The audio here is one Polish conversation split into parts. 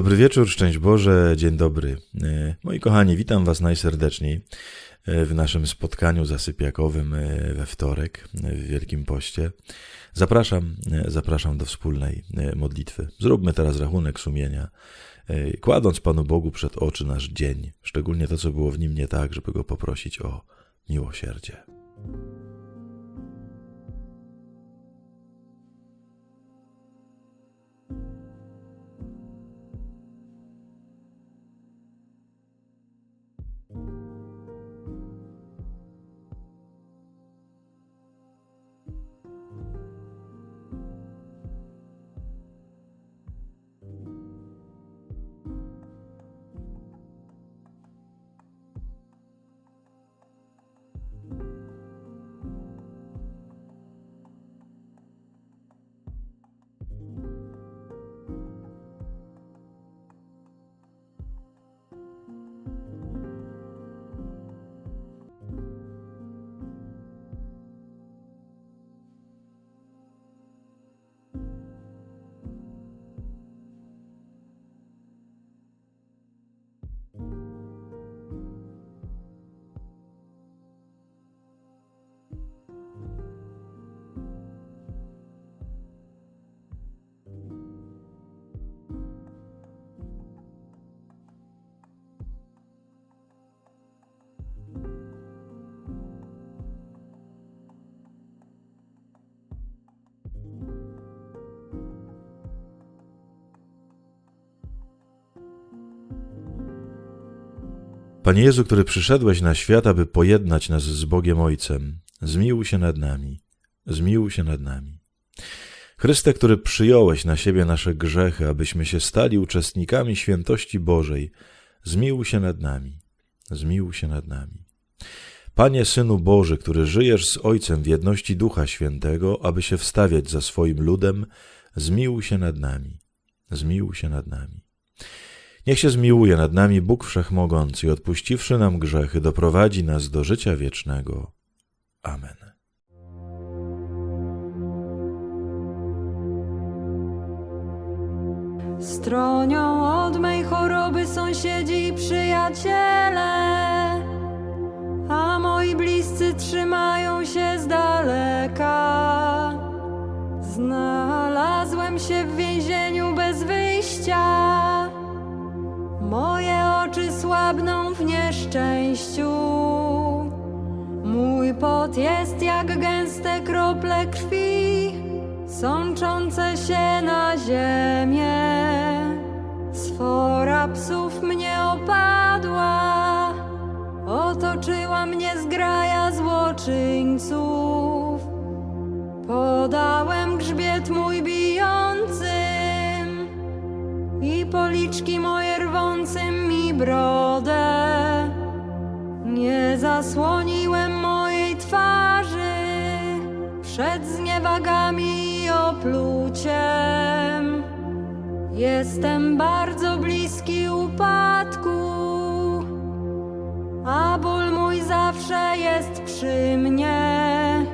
Dobry wieczór, szczęść Boże, dzień dobry. E, Moi kochani, witam Was najserdeczniej e, w naszym spotkaniu zasypiakowym e, we wtorek w Wielkim Poście. Zapraszam, zapraszam do wspólnej modlitwy. Zróbmy teraz rachunek sumienia, kładąc Panu Bogu przed oczy nasz dzień, szczególnie to, co było w nim nie tak, żeby Go poprosić o miłosierdzie. Panie Jezu, który przyszedłeś na świat, aby pojednać nas z Bogiem Ojcem, zmiłuj się nad nami, zmiłuj się nad nami. Chryste, który przyjąłeś na siebie nasze grzechy, abyśmy się stali uczestnikami świętości Bożej, zmiłuj się nad nami, zmiłuj się nad nami. Panie Synu Boży, który żyjesz z Ojcem w jedności Ducha Świętego, aby się wstawiać za swoim ludem, zmiłuj się nad nami, zmiłuj się nad nami. Niech się zmiłuje nad nami Bóg Wszechmogący i odpuściwszy nam grzechy, doprowadzi nas do życia wiecznego. Amen. Stronią od mej choroby sąsiedzi i przyjaciele, a moi bliscy trzymają się z daleka. Znalazłem się w nieszczęściu. Mój pot jest jak gęste krople krwi, sączące się na ziemię. Sfora psów mnie opadła, otoczyła mnie zgraja złoczyńców. Podałem grzbiet mój bijącym i policzki moje rwącym mi brodę. Zasłoniłem mojej twarzy przed zniewagami i opluciem. Jestem bardzo bliski upadku, a ból mój zawsze jest przy mnie.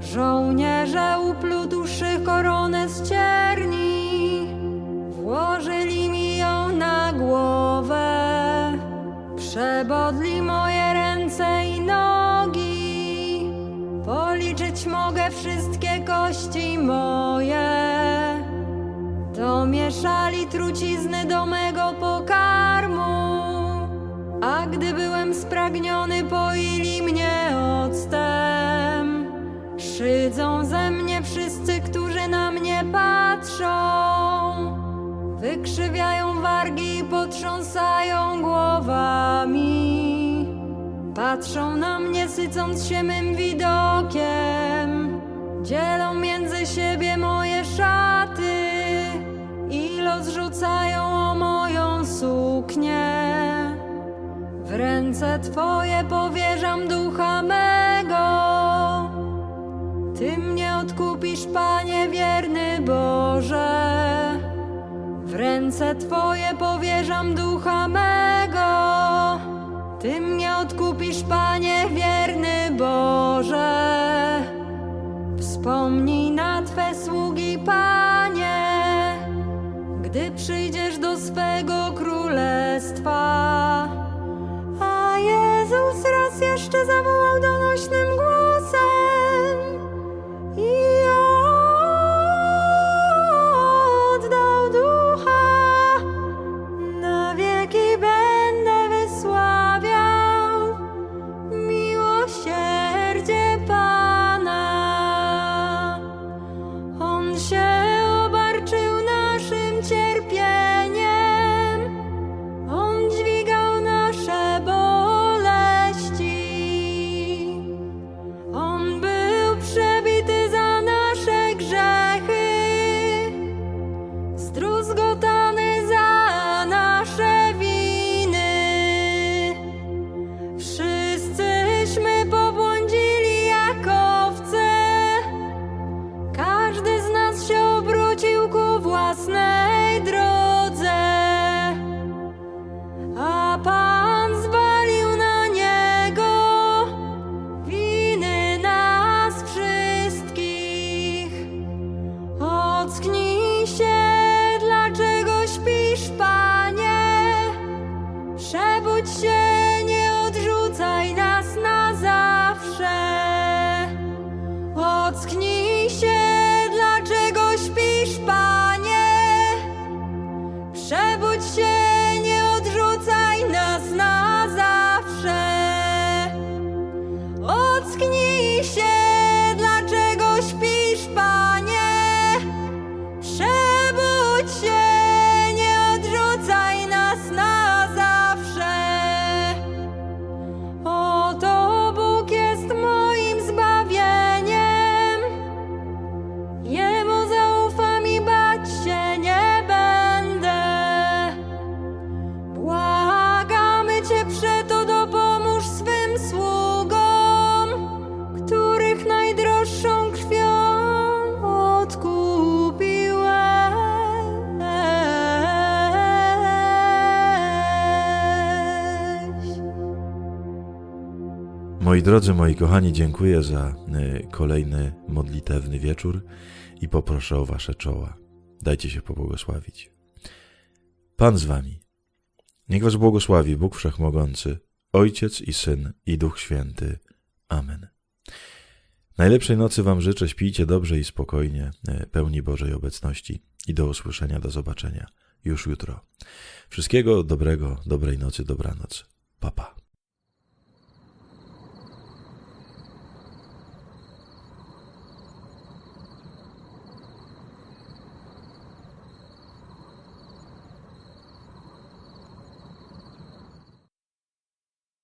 Żołnierze uplutłszy koronę z cierni, włożyli mi ją na głowę. Przebodli moje kości moje. Domieszali trucizny do mego pokarmu, a gdy byłem spragniony, poili mnie octem. Szydzą ze mnie wszyscy, którzy na mnie patrzą. Wykrzywiają wargi i potrząsają głowami. Patrzą na mnie, sycąc się mym widokiem. Dzielą między siebie moje szaty i rozrzucają o moją suknię. W ręce Twoje powierzam ducha mego. Ty mnie odkupisz, Panie wierny Boże. W ręce Twoje powierzam ducha mego. Ty mnie odkupisz, Panie wierny Boże. Wspomnij na Twe sługi, Panie, gdy przyjdziesz do swego królestwa. A Jezus raz jeszcze zawołał donośnym głosem. bloodshed. Moi drodzy, moi kochani, dziękuję za y, kolejny modlitewny wieczór i poproszę o wasze czoła. Dajcie się pobłogosławić. Pan z wami. Niech was błogosławi Bóg Wszechmogący, Ojciec i Syn i Duch Święty. Amen. Najlepszej nocy wam życzę, śpijcie dobrze i spokojnie, y, pełni Bożej obecności i do usłyszenia, do zobaczenia już jutro. Wszystkiego dobrego, dobrej nocy, dobranoc. Pa, pa.